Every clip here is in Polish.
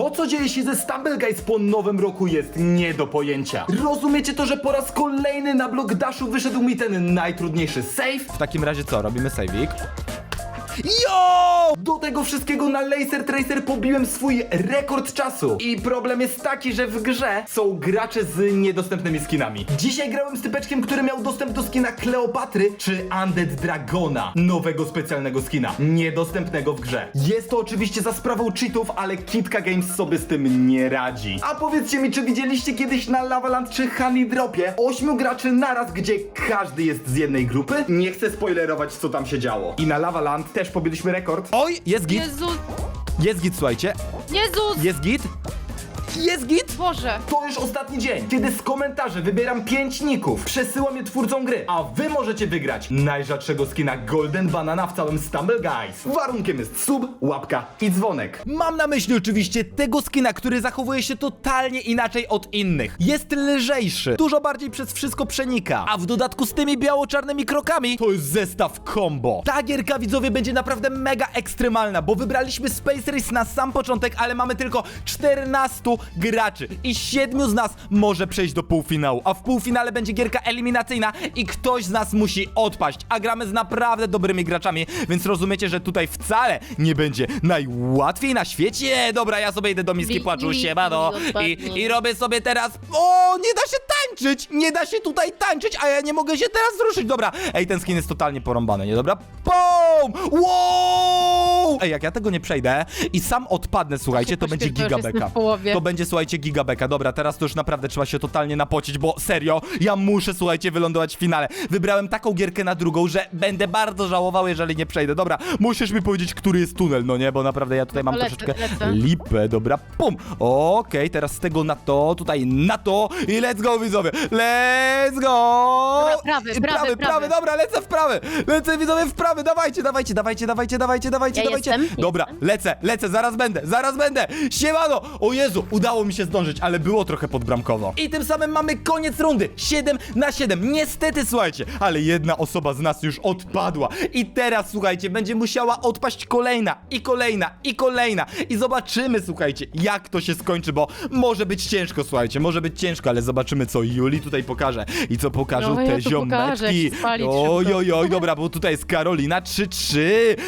To, co dzieje się ze Stumble Guys po nowym roku jest nie do pojęcia. Rozumiecie to, że po raz kolejny na blok Dashu wyszedł mi ten najtrudniejszy save? W takim razie co, robimy saveik? Yo! Do tego wszystkiego na Laser Tracer pobiłem swój rekord czasu. I problem jest taki, że w grze są gracze z niedostępnymi skinami. Dzisiaj grałem z typeczkiem, który miał dostęp do skina Kleopatry czy Undead Dragona, nowego specjalnego skina, niedostępnego w grze. Jest to oczywiście za sprawą cheatów, ale Kitka Games sobie z tym nie radzi. A powiedzcie mi, czy widzieliście kiedyś na Lavaland czy Honey Dropie ośmiu graczy naraz, gdzie każdy jest z jednej grupy? Nie chcę spoilerować, co tam się działo. I na Lavaland też pobiliśmy rekord. Oj, jest git, Jezus! jest git, słuchajcie. Jezus! Jest git. Jest git. Boże! To już ostatni dzień, kiedy z komentarzy wybieram 5 ników, przesyłam je twórcom gry, a wy możecie wygrać najrzadszego skina Golden Banana w całym Stumble Guys. Warunkiem jest sub, łapka i dzwonek. Mam na myśli oczywiście tego skina, który zachowuje się totalnie inaczej od innych. Jest lżejszy, dużo bardziej przez wszystko przenika, a w dodatku z tymi biało-czarnymi krokami to jest zestaw combo. Ta gierka widzowie będzie naprawdę mega ekstremalna, bo wybraliśmy Space Race na sam początek, ale mamy tylko 14 graczy i 7 z nas może przejść do półfinału, a w półfinale będzie gierka eliminacyjna i ktoś z nas musi odpaść, a gramy z naprawdę dobrymi graczami, więc rozumiecie, że tutaj wcale nie będzie najłatwiej na świecie. Dobra, ja sobie idę do miski Wi- płaczu, wi- siemano i, i robię sobie teraz... O, nie da się tańczyć! Nie da się tutaj tańczyć, a ja nie mogę się teraz ruszyć. Dobra, ej, ten skin jest totalnie porąbany, nie? Dobra, POM! Wow! Ej, jak ja tego nie przejdę i sam odpadnę, słuchajcie, to będzie gigabeka. To będzie, słuchajcie, gigabeka. Dobra, teraz to już naprawdę trzeba się totalnie napocić, bo serio, ja muszę, słuchajcie, wylądować w finale. Wybrałem taką gierkę na drugą, że będę bardzo żałował, jeżeli nie przejdę. Dobra, musisz mi powiedzieć, który jest tunel, no nie? Bo naprawdę ja tutaj mam lecę, troszeczkę lecę. lipę. Dobra, pum. Okej, teraz z tego na to, tutaj na to i let's go, widzowie. Let's go! Dobra, prawy, I prawy, prawy, prawy. dobra, lecę w prawy. Lecę, widzowie, w prawy. Dawajcie, dawajcie, dawajcie, dawajcie, dawajcie, dawajcie, Ja dawajcie. jestem, Dobra, lecę, lecę, zaraz będę, zaraz będę. Siemano! O Jezu, udało mi się zdążyć, ale było trochę podbramkowo. I tym samym mamy koniec rundy. 7 na 7. Niestety, słuchajcie, ale jedna osoba z nas już odpadła. I teraz, słuchajcie, będzie musiała odpaść kolejna i kolejna i kolejna. I zobaczymy, słuchajcie, jak to się skończy, bo może być ciężko, słuchajcie, może być ciężko, ale zobaczymy, co Juli tutaj pokaże i co pokażą No, ja te tu pokażę, jak ziomeczki. Oj, oj, oj, dobra, bo tutaj jest Karolina 3-3,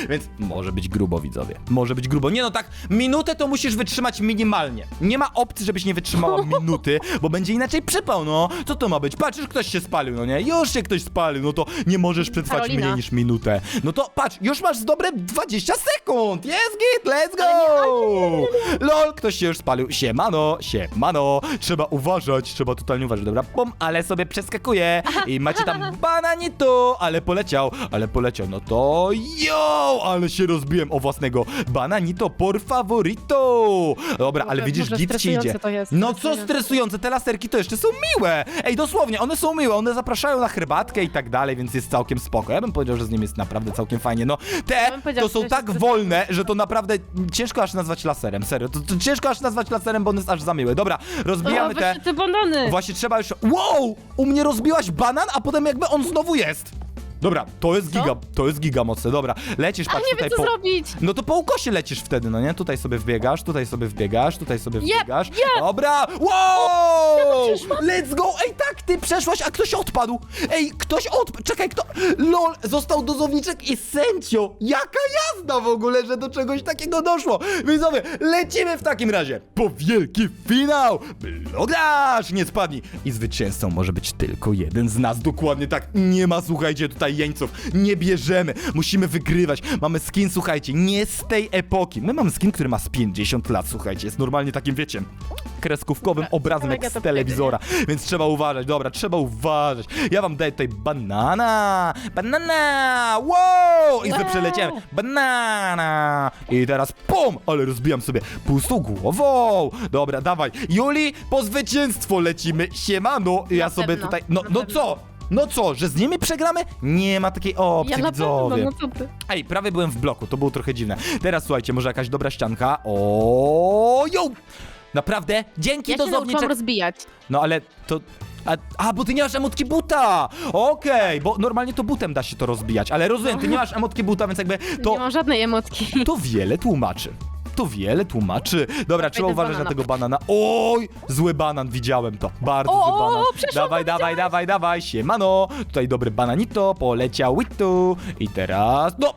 więc może być grubo, widzowie. Może być grubo. Nie no, tak, minutę to musisz wytrzymać minimalnie. Nie ma opcji, żebyś nie wytrzymała minuty, bo będzie inaczej przypał, no. Co to ma być? Patrz, już ktoś się spalił, no nie? Już się ktoś spalił, no to nie możesz przetrwać Karolina. mniej niż minutę. No to patrz, już masz dobre 20 sekund. Jest git, let's go! Lol, ktoś się już spalił. Siemano, siemano. Trzeba uważać, trzeba totalnie uważać. Dobra, pom, ale sobie przeskakuje i macie tam bananito, ale poleciał, ale poleciał. No to yo, ale się rozbiłem o własnego bananito por favorito. Dobra, ale widzisz, Boże, git ci stresujące idzie. to jest, No co stresujące. stresujące, te laserki to jeszcze są miłe. Ej, dosłownie, one są miłe, one zapraszają na herbatkę i tak dalej, więc jest całkiem spoko. Ja bym powiedział, że z nim jest naprawdę całkiem fajnie. No, te bym powiedział, to są tak wolne, że to naprawdę ciężko aż nazwać laserem, serio. To, to ciężko aż nazwać laserem, bo on jest aż za miły. Dobra, rozbijamy o, te... właśnie te banany! Właśnie trzeba już... Wow! U mnie rozbiłaś banan, a potem jakby on znowu jest. Dobra, to jest Co? giga, to jest giga mocne, dobra. Lecisz, A patrz nie tutaj wiem, co po... zrobić! No to po ukosie lecisz wtedy, no nie? Tutaj sobie wbiegasz, tutaj sobie wbiegasz, tutaj sobie Jep, wbiegasz. jep. Dobra! Wow! Let's go! Ej, tak, ty przeszłaś, a ktoś odpadł! Ej, ktoś odpadł! Czekaj, kto... LOL! Został dozowniczek i sędzio! Jaka jazda w ogóle, że do czegoś takiego doszło! Widzowie, lecimy w takim razie po wielki finał! Blograsz! Nie spadnij! I zwycięzcą może być tylko jeden z nas, dokładnie tak. Nie ma, słuchajcie, tutaj jeńców. Nie bierzemy. Musimy wygrywać. Mamy skin, słuchajcie, nie z tej epoki. My mamy skin, który ma z 50 lat, słuchajcie. Jest normalnie takim, wiecie, kreskówkowym obrazem jak z telewizora. Więc trzeba uważać, dobra, trzeba uważać. Ja wam daję tutaj banana, banana, wow! I sobie przeleciałem, banana. I teraz pum, ale rozbijam sobie pustą głową. Dobra, dawaj. Juli, po zwycięstwo lecimy. Siemano. Ja Na sobie pewno, tutaj, no, na no pewno. co? No co, że z nimi przegramy? Nie ma takiej opcji, Ja na pewno, widzowie. no co ty? Ej, prawie byłem w bloku, to było trochę dziwne. Teraz słuchajcie, może jakaś dobra ścianka. O, jo! Naprawdę? Dzięki Ja się nauczyłam dozowniczek. rozbijać. No ale to. A, a, bo ty nie masz emotki buta! Okej, bo normalnie to butem da się to rozbijać, ale rozumiem, ty nie masz emotki buta, więc jakby Nie to, mam żadnej emotki. to wiele tłumaczy. To wiele tłumaczy. Dobra, trzeba ten uważać na banana. tego banana. Oj, zły banan, widziałem to. Bardzo O, zły o, o, banan. przeszło, Dawaj, dawaj, dawaj, dawaj, siemano. Tutaj dobry bananito, poleciał tu. I teraz, no,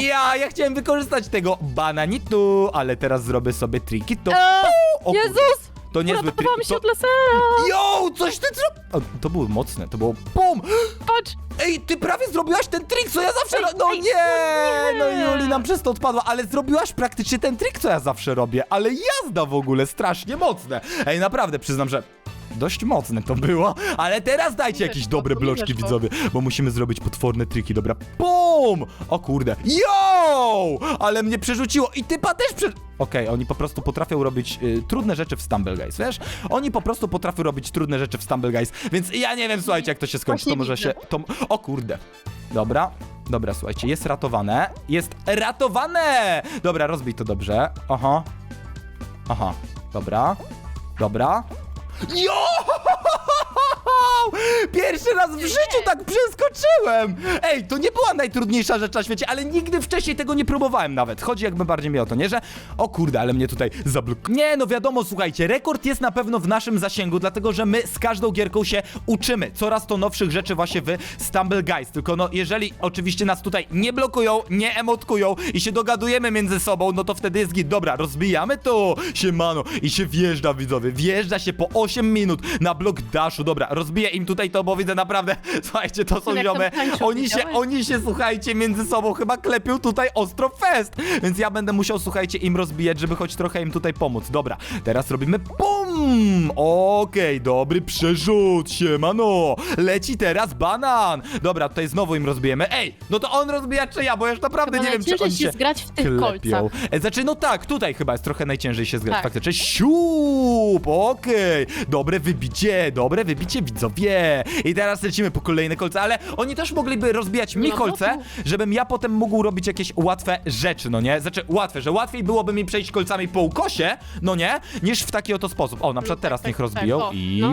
ja, ja chciałem wykorzystać tego bananitu, ale teraz zrobię sobie triki to. Eee, O kurde, Jezus! To niezły trik. Uratowałam się To... od lasera! Yo, coś ty zro... O, to było mocne, to było PUM! Patrz! Ej, ty prawie zrobiłaś ten trik, co ja zawsze Ej, robię. No ej, nie! no No nie. Juli nam przez to odpadła, ale zrobiłaś praktycznie ten trik, co ja zawsze robię. Ale jazda w ogóle, strasznie mocne. Ej, naprawdę, przyznam, że... Dość mocne to było, ale teraz dajcie jakieś dobre bloczki widzowie, bo musimy zrobić potworne triki, dobra. BUM! O kurde. Yo! Ale mnie przerzuciło i typa też prze... Okej, oni po prostu potrafią robić y, trudne rzeczy w Stumble Guys, wiesz? Oni po prostu potrafią robić trudne rzeczy w Stumble Guys, więc ja nie wiem, słuchajcie, jak to się skończy. Właśnie to może widzę. się... To... O kurde. Dobra, dobra, słuchajcie, jest ratowane. Jest ratowane! Dobra, rozbij to dobrze. Aha. Aha, dobra. Dobra. Yo! Jo! Pierwszy raz w życiu tak przeskoczyłem! Ej, to nie była najtrudniejsza rzecz na świecie, ale nigdy wcześniej tego nie próbowałem nawet. Chodzi jakby bardziej mi o to, nie? Że o kurde, ale mnie tutaj zablok... Nie, no wiadomo, słuchajcie, rekord jest na pewno w naszym zasięgu, dlatego że my z każdą gierką się uczymy. Coraz to nowszych rzeczy właśnie w Stumble Guys. Tylko no, jeżeli oczywiście nas tutaj nie blokują, nie emotkują i się dogadujemy między sobą, no to wtedy jest git. Dobra, rozbijamy to, siemano. I się wjeżdża, widzowie. Wjeżdża się po 8 minut na blok dashu. Dobra, rozbiję im tutaj to, bo widzę naprawdę, słuchajcie, to są Jak tam ziomy. tańczą, Oni się, widziałeś? oni się, słuchajcie, między sobą chyba klepią tutaj ostro fest. Więc ja będę musiał, słuchajcie, im rozbijać, żeby choć trochę im tutaj pomóc. Dobra, teraz robimy BUM! Okej, dobry przerzut, siemano. Leci teraz banan. Dobra, tutaj znowu im rozbijemy. Ej, no to on rozbija czy ja, bo ja już naprawdę Chyba nie wiem, czy najciężej oni się się zgrać w tych klepią. kolcach. E, Znaczy, no tak, tutaj chyba jest trochę najciężej się zgrać Tak. faktycznie. Siup, okej. Dobre wybicie, dobre wybicie, widzowie. I teraz lecimy po kolejne kolce, ale oni też mogliby rozbijać mi kolce, żebym ja potem mógł robić jakieś łatwe rzeczy, no nie? Znaczy, łatwe, że łatwiej byłoby mi przejść kolcami po ukosie, no nie? Niż w taki oto sposób. O, na przykład tak, teraz tak, niech tak, rozbiją o, i no.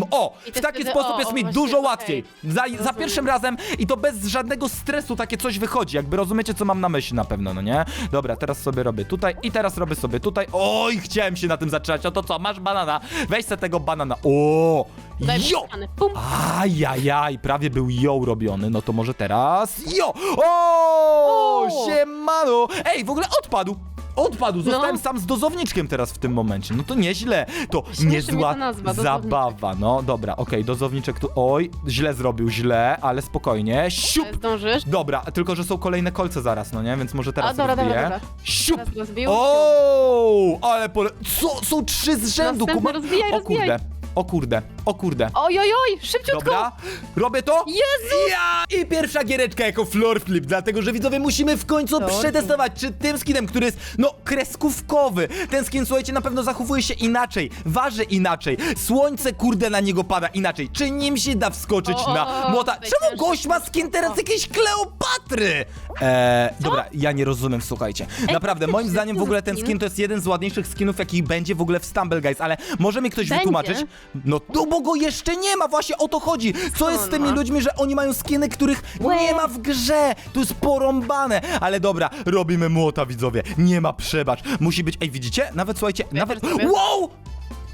Pum! O, I w taki wtedy- sposób o, jest o, mi właśnie, dużo okej. łatwiej. Za, za Rozumiem. pierwszym razem i to bez żadnego stresu takie coś wychodzi. Jakby rozumiecie, co mam na myśli na pewno, no nie? Dobra, teraz sobie robię tutaj i teraz robię sobie tutaj. Oj, chciałem się na tym zatrzymać. O to co, masz banana? Weź se tego banana. O! Daj mi Jo! ściany. Pum. Ajajaj, prawie był ją robiony, no to może teraz jo! O! O! Siemano! Ej, w ogóle odpadł! Odpadł, zostałem No. sam z dozowniczkiem teraz w tym momencie. No to nieźle. To Śmieszy mnie niezła ta nazwa, zabawa. No dobra, okej, dozowniczek tu. Oj, źle zrobił, źle, ale spokojnie. Siup! Zdążysz? Dobra, tylko że są kolejne kolce zaraz, no nie? Więc może teraz A, dobra, rozbiję. dobra, dobra. Siup! Teraz rozbił. O! Ale pole... Co? Są trzy z rzędu, Następny kuma... rozbijaj, O kurde, o kurde, o kurde. Oj, oj, oj, szybciutko! Dobra, robię to. Jezu! Ja! I pierwsza giereczka jako floor flip, dlatego że widzowie musimy w końcu Floor przetestować, czy tym skinem, który jest, no, kreskówkowy. Ten skin, słuchajcie, na pewno zachowuje się inaczej, waży inaczej. Słońce, kurde, na niego pada inaczej. Czy nim się da wskoczyć O, na młota? Czemu gość ma skin teraz jakiejś Kleopatry? Eee, dobra, ja nie rozumiem, słuchajcie. Naprawdę, moim zdaniem w ogóle ten skin? skin to jest jeden z ładniejszych skinów, jaki będzie w ogóle w Stumble Guys, ale może mi ktoś Będzie? wytłumaczyć? No, no bo go jeszcze nie ma, właśnie o to chodzi. Co jest z tymi ludźmi, że oni mają skiny, których nie ma w grze? To jest porąbane. Ale dobra, robimy młota, widzowie. Nie ma przebacz. Musi być, ej, widzicie? Nawet, słuchajcie, nawet... Wow!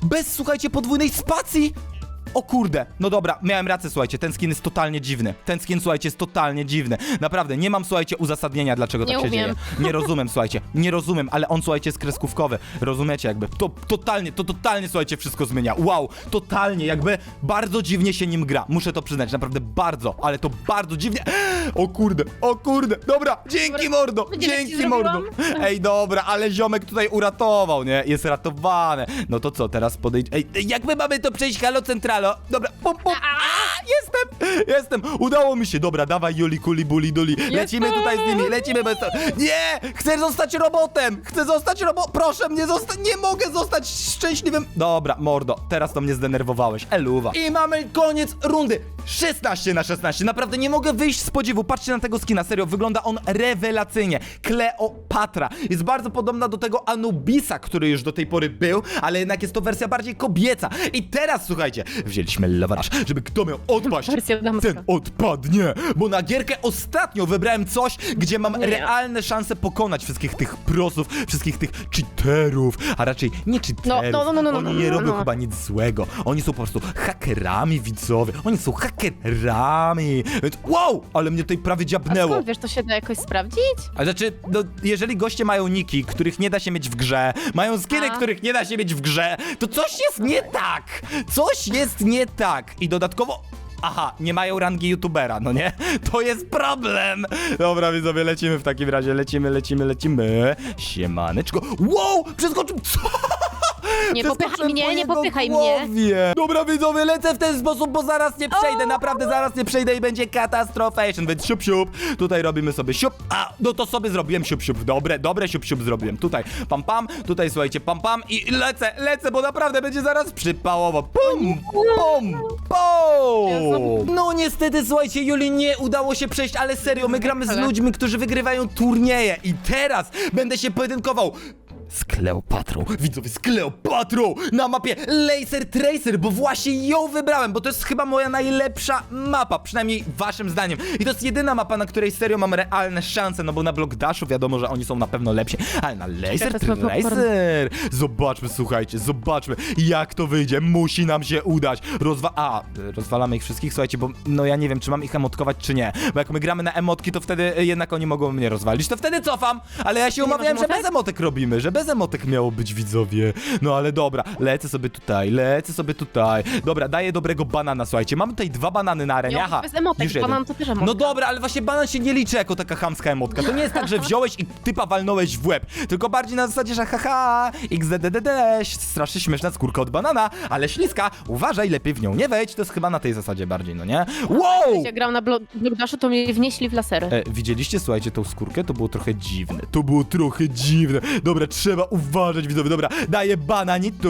Bez, słuchajcie, podwójnej spacji! O kurde, no dobra, miałem rację, słuchajcie, ten skin jest totalnie dziwny. Ten skin, słuchajcie, jest totalnie dziwny. Naprawdę, nie mam, słuchajcie, uzasadnienia, dlaczego Nie tak się umiem. dzieje. Nie rozumiem, słuchajcie, nie rozumiem, ale on, słuchajcie, jest kreskówkowy. Rozumiecie, jakby, to totalnie, to totalnie, słuchajcie, wszystko zmienia. Wow, totalnie, jakby bardzo dziwnie się nim gra. Muszę to przyznać, naprawdę bardzo, ale to bardzo dziwnie. O kurde, o kurde, dobra, dzięki Dobra, mordo, wiecie, jak ci dzięki mordo. zrobiłam? Ej, dobra, ale ziomek tutaj uratował, nie? Jest ratowane. No to co, teraz podejdź... Ej, jak my mamy to przejść, halo centralo? Dobra, pum, pum. A, jestem, jestem. Udało mi się. Dobra, dawaj Juli, kuli, buli, duli. Lecimy tutaj z nimi, lecimy bez... Nie, chcę zostać robotem. Chcę zostać robotem. Proszę mnie zostać, nie mogę zostać szczęśliwym. Dobra, mordo, teraz to mnie zdenerwowałeś. Eluwa. I mamy koniec rundy. 16 na 16, naprawdę nie mogę wyjść z podziwu. Patrzcie na tego skina, serio, wygląda on rewelacyjnie. Kleopatra jest bardzo podobna do tego Anubisa, który już do tej pory był, ale jednak jest to wersja bardziej kobieca. I teraz słuchajcie, wzięliśmy lawaraż, żeby kto miał odpaść, Wersja damska. ten odpadnie. Bo na gierkę ostatnio wybrałem coś, gdzie mam Nie. realne szanse pokonać wszystkich tych prosów, wszystkich tych cheaterów, a raczej nie cheaterów. No, no, no, no, no, Oni no, nie no, robią no. chyba nic złego. Oni są po prostu hakerami widzowie. Oni są hakerami. Więc wow, ale mnie tutaj prawie dziabnęło. skąd wiesz, to się da jakoś sprawdzić? A znaczy, no, jeżeli goście mają niki, których nie da się mieć w grze, mają skiny, A. których nie da się mieć w grze, to coś jest nie tak! Coś jest nie tak! I dodatkowo. Aha, nie mają rangi youtubera, no nie? To jest problem! Dobra, widzowie, lecimy w takim razie, lecimy, lecimy, lecimy. Siemaneczko. Wow! Przeskoczył. Co? Nie Przeskoczyłem popychaj mnie, nie jego popychaj mnie. głowie. Dobra, widzowie, lecę w ten sposób, bo zaraz nie przejdę, naprawdę zaraz nie przejdę i będzie katastrofation, więc siup, siup. Tutaj robimy sobie siup, a no to sobie zrobiłem siup, siup, dobre, dobre siup, siup zrobiłem. Tutaj pam, pam, tutaj słuchajcie, pam, pam i lecę, lecę, bo naprawdę będzie zaraz przypałowo. Pum, pum, pum. No niestety, słuchajcie, Juli nie udało się przejść, ale serio, my gramy z Ale- ludźmi, którzy wygrywają turnieje i teraz będę się pojedynkował z Kleopatrą. Widzowie, z Kleopatrą na mapie Laser Tracer, bo właśnie ją wybrałem, bo to jest chyba moja najlepsza mapa, przynajmniej waszym zdaniem. I to jest jedyna mapa, na której serio mam realne szanse, no bo na Block Dashu wiadomo, że oni są na pewno lepsi, ale na Laser. Tracer. Zobaczmy, słuchajcie, zobaczmy, jak to wyjdzie. Musi nam się udać. Rozwa... A, rozwalamy ich wszystkich, słuchajcie, bo no ja nie wiem, czy mam ich emotkować, czy nie. Bo jak my gramy na emotki, to wtedy jednak oni mogą mnie rozwalić. To wtedy cofam, ale ja się umawiałem, że emotek? bez emotek robimy, że bez emotek miało być widzowie. No ale dobra, lecę sobie tutaj, lecę sobie tutaj. Dobra, daję dobrego banana, słuchajcie. Mam tutaj dwa banany na arenie. Ja Aha, bez emotek, już jeden. banan to też emotka. No dobra, ale właśnie banan się nie liczy jako taka chamska emotka. To nie jest tak, że wziąłeś i typa walnąłeś w łeb. Tylko bardziej na zasadzie, że haha, xddddd, strasznie śmieszna skórka od banana, ale śliska, uważaj, lepiej w nią nie wejdź. To jest chyba na tej zasadzie bardziej, no nie? Wow! Jak gram na Blo- Blockdashu, to mnie wnieśli w lasery. E, widzieliście, słuchajcie, tą skórkę? To było trochę dziwne. To było trochę dziwne. Dobra, trzeba uważać, widzowie. Dobra, daję bananitu.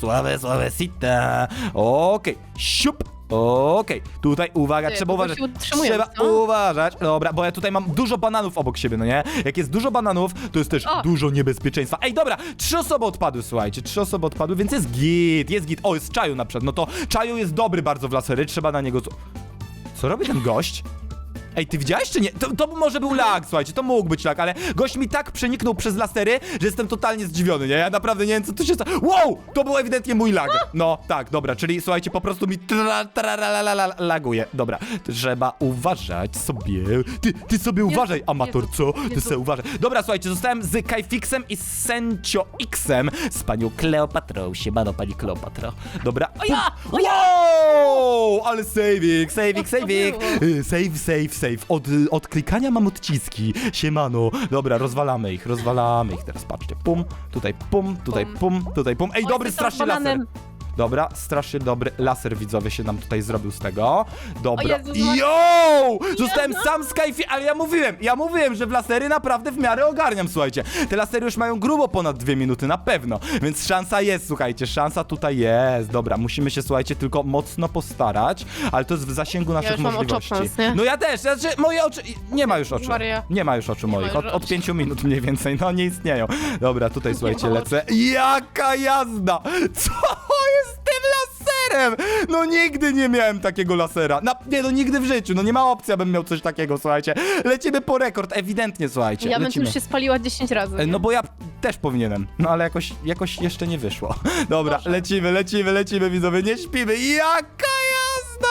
Sławę, sławę, sita. Okej, siup. Okej, tutaj uwaga, Ty, trzeba kogoś uważać. utrzymują, Trzeba co? uważać. Dobra, bo ja tutaj mam dużo bananów obok siebie, no nie? Jak jest dużo bananów, to jest też O! dużo niebezpieczeństwa. Ej, dobra, trzy osoby odpadły, słuchajcie, trzy osoby odpadły, więc jest git, jest git. O, jest Czaju na przykład. No to Czaju jest dobry bardzo w lasery, trzeba na niego... Co robi ten gość? Ej, ty widziałeś czy nie? To, to może był lag, słuchajcie, to mógł być lag, ale gość mi tak przeniknął przez lasery, że jestem totalnie zdziwiony, nie? Ja naprawdę nie wiem, co tu się stało. Wow! To był ewidentnie mój lag. No, tak, dobra, czyli słuchajcie, po prostu mi tra, tra, la, la, la, la, laguje. Dobra, trzeba uważać sobie. Ty, ty sobie uważaj, amator, co? Ty sobie uważaj. Dobra, słuchajcie, zostałem z Kajfixem i z Sencio Xem, z panią Kleopatrą. Siemano, pani Kleopatro. Dobra, o ja! Wow! Ale saving, saving, saving. Y, Save, save, save. Od, od klikania mam odciski. Siemano. Dobra, rozwalamy ich, rozwalamy ich. Teraz patrzcie. Pum, tutaj pum, tutaj Pum. tutaj pum. Ej, dobry, strasznie laser. Dobra, strasznie dobry laser widzowie się nam tutaj zrobił z tego. Dobra. O Jezus Maria. Yo! Zostałem sam z Kajfi, ale ja mówiłem, ja mówiłem, że w lasery naprawdę w miarę ogarniam, słuchajcie. Te lasery już mają grubo ponad dwie minuty, na pewno. Więc szansa jest, słuchajcie, szansa tutaj jest. Dobra, musimy się, słuchajcie, tylko mocno postarać, ale to jest w zasięgu naszych już mam możliwości. oczopans, nie? No ja też, znaczy moje oczy... Nie ma już oczu. Maria. Nie ma już oczu ma moich. już Od, od oczu. pięciu minut mniej więcej, no nie istnieją. Dobra, tutaj słuchajcie, ma lecę. Jaka jazda! Co laserem? No nigdy nie miałem takiego lasera. Na, nie, no nigdy w życiu. No nie ma opcji, abym miał coś takiego, słuchajcie. Lecimy po rekord, ewidentnie, słuchajcie. Ja bym lecimy. już się spaliła 10 razy. E, nie? No bo ja też powinienem, no ale jakoś, jakoś jeszcze nie wyszło. Dobra, lecimy, lecimy, lecimy, widzowie, nie śpimy. Jaka jazda!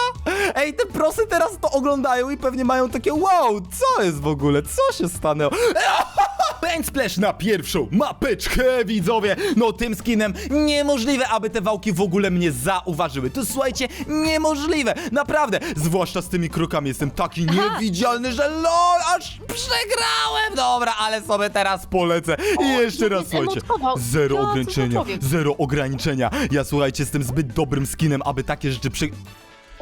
Ej, te prosy teraz to oglądają i pewnie mają takie wow, co jest w ogóle, co się stanęło? Bang Splash na pierwszą mapeczkę, widzowie! No tym skinem niemożliwe, aby te wałki w ogóle mnie zauważyły. To słuchajcie, niemożliwe, naprawdę. Zwłaszcza z tymi krokami jestem taki niewidzialny, że lol, aż przegrałem! Dobra, ale sobie teraz polecę. I jeszcze raz, słuchajcie, zero Ja, co za ograniczenia, człowiek. zero ograniczenia. Ja, słuchajcie, jestem zbyt dobrym skinem, aby takie rzeczy przy...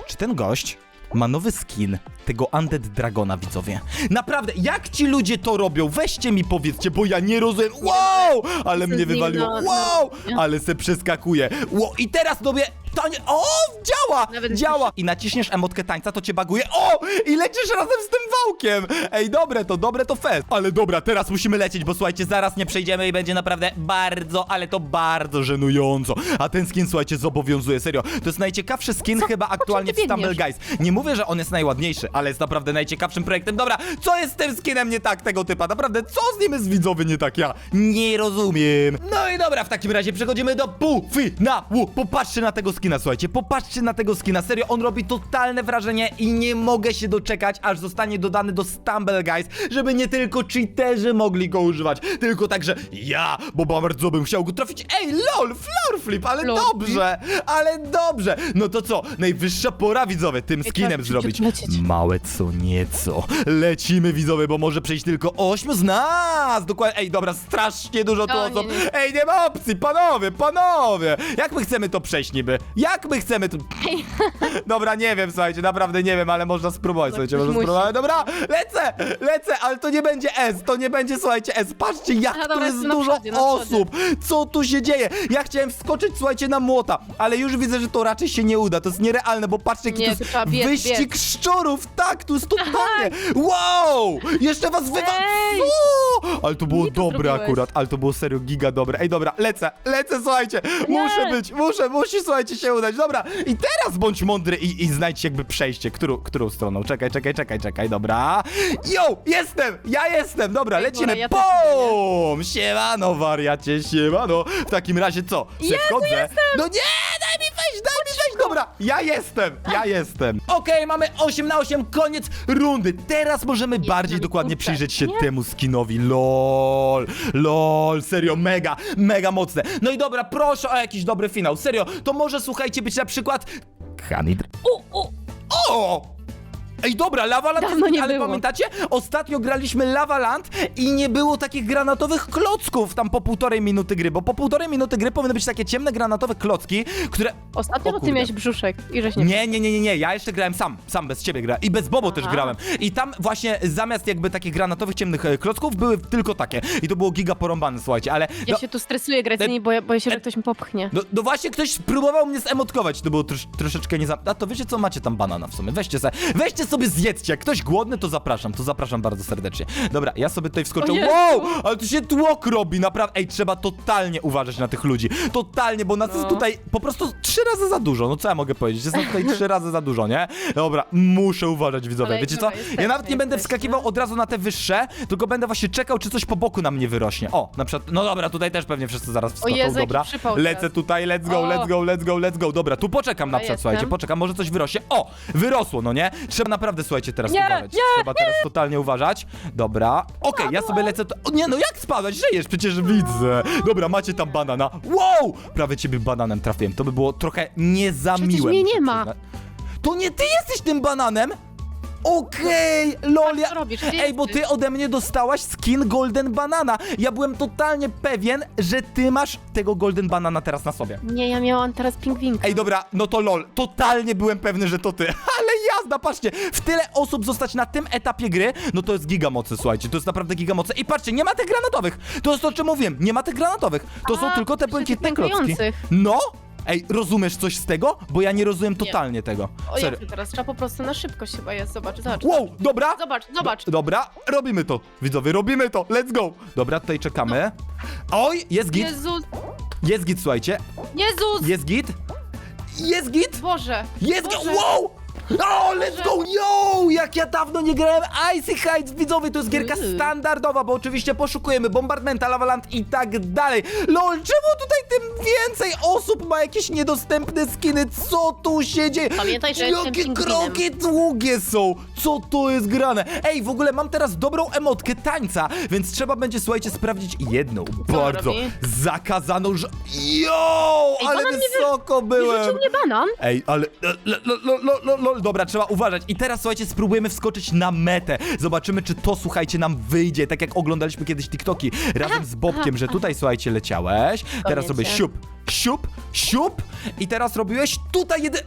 Czy ten gość ma nowy skin tego Undead Dragona, widzowie. Naprawdę, jak ci ludzie to robią? Weźcie mi powiedzcie, bo ja nie rozumiem. Wow! Ale mnie wywaliło. Wow! Ale se przeskakuje. Wow! I teraz dobię... To nie... O! Działa! Nawet Działa! I naciśniesz emotkę tańca, to cię baguje. O! I lecisz razem z tym wałkiem! Ej, dobre to, dobre to fest. Ale dobra, teraz musimy lecieć, bo słuchajcie, zaraz nie przejdziemy i będzie naprawdę bardzo, ale to bardzo żenująco. A ten skin, słuchajcie, zobowiązuje, serio. To jest najciekawszy skin chyba aktualnie w Stumble? Guys. Nie mówię, że on jest najładniejszy, ale jest naprawdę najciekawszym projektem. Dobra, co jest z tym skinem nie tak tego typa? Naprawdę, co z nim jest widzowy nie tak? Ja nie rozumiem. No i dobra, w takim razie przechodzimy do półfinału. Popatrzcie na tego skina, słuchajcie, popatrzcie na tego skina. Serio, on robi totalne wrażenie i nie mogę się doczekać, aż zostanie dodany do Stumble Guys, żeby nie tylko cheaterzy mogli go używać, tylko także ja, bo bardzo bym chciał go trafić. Ej, lol, floor flip, ale dobrze, ale dobrze. No to co, najwyższa pora, widzowie, tym skinem zrobić. Małe co nieco. Lecimy, widzowie, bo może przejść tylko ośmiu z nas. Dokładnie. Ej, dobra, strasznie dużo tu O, osób. nie. Ej, nie ma opcji, panowie, panowie. Jak my chcemy to przejść niby? Jak my chcemy to... Dobra, nie wiem, słuchajcie, naprawdę nie wiem, ale można spróbować, słuchajcie, ktoś można musi. spróbować. Dobra, lecę, lecę, ale to nie będzie S, to nie będzie, słuchajcie, S. Patrzcie, jak A, tu jest jestem na dużo przodzie, na przodzie. osób. Co tu się dzieje? Ja chciałem wskoczyć, słuchajcie, na młota, ale już widzę, że to raczej się nie uda. To jest nierealne, bo patrzcie, jaki Nie, to to jest biec, wyścig biec. szczurów. Tak, tu jest totalnie. Wow! Jeszcze was wywal... Ej! Co? Ale to było to dobre zrobiłeś. akurat, ale to było serio giga dobre. Ej, dobra, lecę, lecę, słuchajcie. Muszę być, muszę, musi, słuchajcie, się udać. Dobra, i teraz bądź mądry i, i znajdź jakby przejście. Którą, którą stroną? Czekaj, czekaj, czekaj, czekaj, dobra. Yo, jestem, ja jestem, dobra, Ej, lecimy. dobra, ja też! Siemano, wariacie, siemano. W takim razie co? Wchodzę. No nie, daj mi wejść, daj mi wejść, dobra. Ja jestem, ja jestem. Okej, mamy 8 na 8, koniec rundy. Teraz możemy bardziej dokładnie kurczę. przyjrzeć się Nie. temu skinowi. LOL, LOL, serio, mega, mega mocne. No i dobra, proszę o jakiś dobry finał. Serio, to może słuchajcie być na przykład... Hanidr... U, u. O! Ej, dobra, Lavaland, Dawno nie ale było. pamiętacie? Ostatnio graliśmy Lavaland i nie było takich granatowych klocków tam po półtorej minuty gry, bo po półtorej minuty gry powinny być takie ciemne granatowe klocki, które... Ostatnio O to ty kurde. miałeś brzuszek i żeś nie... Nie, nie, nie, nie, nie, ja jeszcze grałem sam, sam bez ciebie grałem i bez Bobo też Aha. grałem. I tam właśnie zamiast jakby takich granatowych ciemnych e, klocków były tylko takie. I to było giga porąbane, słuchajcie, ale... Ja No, się tu stresuję grać z nimi, bo ja boję się, że ktoś mi popchnie. no, no właśnie ktoś próbował mnie zemotkować, to było trosz, troszeczkę nie za... A to wiecie co, macie tam banana w sumie, weźcie sobie, weźcie sobie zjedzcie, jak ktoś głodny, to zapraszam, to zapraszam bardzo serdecznie. Dobra, ja sobie tutaj wskoczę, O Jezu! wow, ale tu się tłok robi, naprawdę, ej, trzeba totalnie uważać na tych ludzi, totalnie, bo nas No. jest tutaj po prostu trzy razy za dużo, no co ja mogę powiedzieć, jest nas tutaj trzy razy za dużo, nie? Dobra, muszę uważać, widzowie, Ale wiecie co, ja nawet nie będę jesteśmy. wskakiwał od razu na te wyższe, tylko będę właśnie czekał, czy coś po boku na mnie wyrośnie. O, na przykład, no dobra, tutaj też pewnie wszyscy zaraz wskoczą, Jezu, jaki dobra, przypał lecę teraz. tutaj, let's go, O. let's go, let's go, let's go. Dobra, tu poczekam na Dobra, przykład, jestem. słuchajcie, poczekam, może coś wyrośnie. O, wyrosło, no nie? Trzeba naprawdę, słuchajcie, teraz Nie, uważać. nie, Trzeba teraz totalnie uważać. Dobra, okej, ja sobie lecę. To... O, nie, no jak spadać? Żyjesz, przecież widzę. Dobra, macie tam banana. Wow! Prawie ciebie bananem trafiłem. To by było trochę nie za Przecież miłe. mnie muszę nie ma. przyznać. To nie ty jesteś tym bananem? Okej, lol, ja... co robisz? Gdzie Ej, bo ty jesteś? ode mnie dostałaś skin Golden Banana. Ja byłem totalnie pewien, że ty masz tego Golden Banana teraz na sobie. Nie, ja miałam teraz pingwinka. Ej, dobra, no to lol, totalnie byłem pewny, że to ty. Ale jazda, patrzcie, w tyle osób zostać na tym etapie gry, no to jest giga mocy, słuchajcie, to jest naprawdę giga mocy. I patrzcie, nie ma tych granatowych. To jest to, o czym mówiłem, nie ma tych granatowych. To A, są tylko te tych błękitne klocki. pękających. No? Ej, rozumiesz coś z tego? Bo ja nie rozumiem totalnie tego. O, Serio. teraz? Trzeba po prostu na szybkość chyba jest. Zobacz, zobacz. Wow, dobra. Zobacz, zobacz. Do, dobra, robimy to. Widzowie, robimy to. Let's go. Dobra, tutaj czekamy. Oj, jest git. Jezus, Jest git, słuchajcie. Jezus! Jest git. Jest git. Boże! Jest git. Boże. Wow! O, let's go, yo! Jak ja dawno nie grałem Icy Heights, widzowie, to jest gierka Mm. standardowa, bo oczywiście poszukujemy Bombardmenta, Lavaland i tak dalej. LOL, czemu tutaj tym więcej osób ma jakieś niedostępne skiny? Co tu się dzieje? Pamiętaj, że jestem Jakie pingwinem. kroki długie są! Co to jest grane? Ej, w ogóle mam teraz dobrą emotkę tańca, więc trzeba będzie, słuchajcie, sprawdzić jedną bardzo robi? zakazaną, że... Yo! Ej, Ale banan mnie wy- wysoko Nie byłem! rzucił mnie banan? Ej, ale. Lo, lo, lo, lo, lo, lo, dobra, trzeba uważać. I teraz słuchajcie, spróbujemy wskoczyć na metę. Zobaczymy, czy to słuchajcie nam wyjdzie. Tak jak oglądaliśmy kiedyś TikToki razem z Bobkiem, że tutaj słuchajcie, leciałeś. Teraz robię nie? siup, siup, siup. I teraz robiłeś tutaj jeden.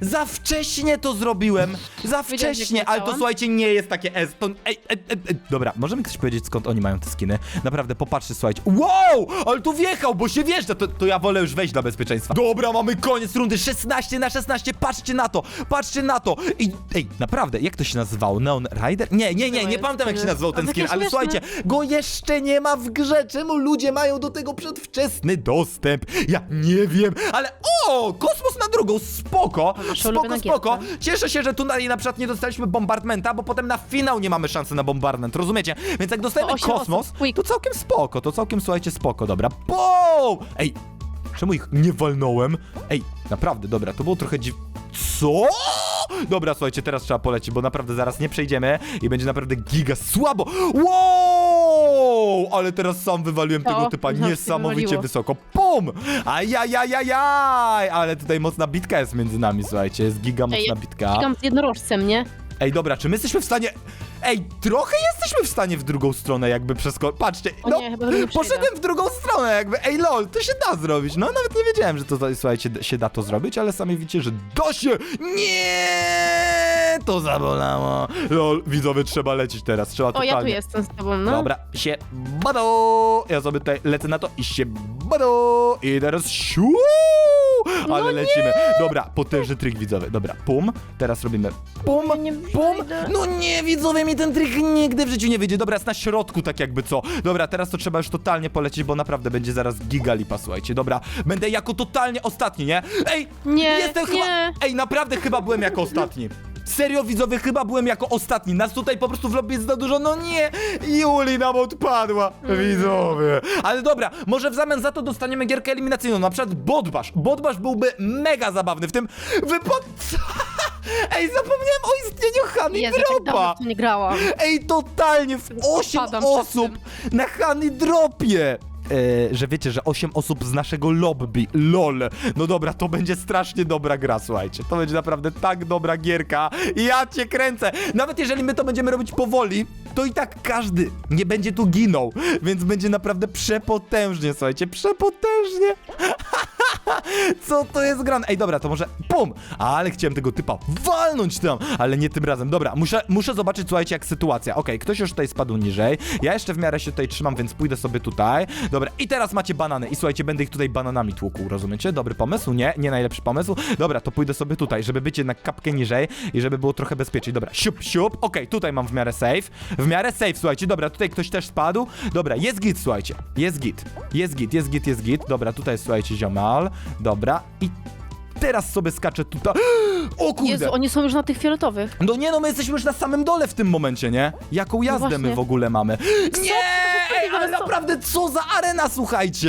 Za wcześnie to zrobiłem! Za Wiedziałeś, jak wcześnie, ale to leciałam? słuchajcie, nie jest takie S. To... Ej, ej, ej, ej. Dobra, może mi ktoś powiedzieć, skąd oni mają te skiny? Naprawdę, popatrzcie, słuchajcie. Wow! Ale tu wjechał, bo się wjeżdża, to, to ja wolę już wejść dla bezpieczeństwa. Dobra, mamy koniec rundy, 16 na 16, patrzcie na to, patrzcie na to. I, ej, naprawdę, jak to się nazywało? Neon Rider? Nie, nie, nie, nie pamiętam jak się nazywał ten skin, ale słuchajcie, go jeszcze nie ma w grze. Czemu ludzie mają do tego przedwczesny dostęp? Ja nie wiem, ale o, kosmos na drugą, spoko, spoko, ulubiona spoko. gierka. Cieszę się, że tu na, na przykład nie dostaliśmy bombardmenta, bo potem na finał nie mamy szansy na bombardment, rozumiecie? Więc jak dostajemy osiem kosmos, osób, quick. to całkiem spoko, to całkiem, słuchajcie, spoko, dobra. Boom! Ej, czemu ich nie walnąłem? Ej, naprawdę, dobra, to było trochę dziw... Co? Dobra, słuchajcie, teraz trzeba polecić, bo naprawdę zaraz nie przejdziemy i będzie naprawdę giga słabo. Wow! Ale teraz sam wywaliłem To, tego typa już się niesamowicie wywaliło. wysoko. Pum! Ajajajajaj! Ale tutaj mocna bitka jest między nami, słuchajcie, jest giga mocna bitka. Klikam z jednorożcem, nie? Ej, dobra, czy my jesteśmy w stanie... Ej, trochę jesteśmy w stanie w drugą stronę jakby przeskoczyć. Patrzcie, O no, nie, chyba nie przejdę. poszedłem w drugą stronę jakby. Ej, lol, to się da zrobić. No, nawet nie wiedziałem, że to, to słuchajcie, d- się da to zrobić, ale sami widzicie, że da się. Nie, to zabolało. Lol, widzowie, trzeba lecieć teraz, trzeba O, totalnie. ja tu jestem z tobą, no. Dobra, się bado. Ja sobie tutaj lecę na to i się bado. I teraz siu. Ale No lecimy. Dobra, potężny trik widzowy. Dobra, pum. Teraz robimy pum, Nie pum. przejdę. No nie, widzowie, mi ten trik nigdy w życiu nie wyjdzie. Dobra, jest na środku tak jakby co. Dobra, teraz to trzeba już totalnie polecieć, bo naprawdę będzie zaraz giga lipa, słuchajcie. Dobra, będę jako totalnie ostatni, nie? Ej, Nie, jestem chyba... nie. Ej, naprawdę chyba byłem jako ostatni. Serio, widzowie, chyba byłem jako ostatni. Nas tutaj po prostu w lobby jest za dużo. No nie, Juli nam odpadła. Widzowie. Ale dobra, może w zamian za to dostaniemy gierkę eliminacyjną. Na przykład Bodbash. Bodbash byłby mega zabawny w tym wypad... Ej, zapomniałem o istnieniu Honey Jezu, jak dawno Dropa. w to nie grałam. Ej, totalnie w 8 Spadam przed osób na Honey Dropie. E, że wiecie, że 8 osób z naszego lobby, lol. No dobra, to będzie strasznie dobra gra, słuchajcie. To będzie naprawdę tak dobra gierka. Ja cię kręcę. Nawet jeżeli my to będziemy robić powoli, to i tak każdy nie będzie tu ginął. Więc będzie naprawdę przepotężnie, słuchajcie, przepotężnie. Co to jest grane? Ej, dobra, to może pum! Ale chciałem tego typa walnąć tam, ale nie tym razem. Dobra, muszę, muszę zobaczyć, słuchajcie, jak sytuacja. Okej, ktoś już tutaj spadł niżej. Ja jeszcze w miarę się tutaj trzymam, więc pójdę sobie tutaj. Dobra, i teraz macie banany. I słuchajcie, będę ich tutaj bananami tłukł, rozumiecie? Dobry pomysł? Nie, nie najlepszy pomysł. Dobra, to pójdę sobie tutaj, żeby być jednak kapkę niżej i żeby było trochę bezpieczniej. Dobra, siup, siup. Okej, tutaj mam w miarę safe. W miarę safe, słuchajcie. Dobra, tutaj ktoś też spadł. Dobra, jest git, słuchajcie. Jest git. Jest git, jest git, jest git. Dobra, tutaj słuchajcie, ziomal. Dobra, i teraz sobie skaczę tutaj. O kurde! Jezu, oni są już na tych fioletowych. No nie no, my jesteśmy już na samym dole w tym momencie, nie? Jaką jazdę my właśnie. w ogóle mamy? Nie! Ej, ale naprawdę, co za arena, słuchajcie!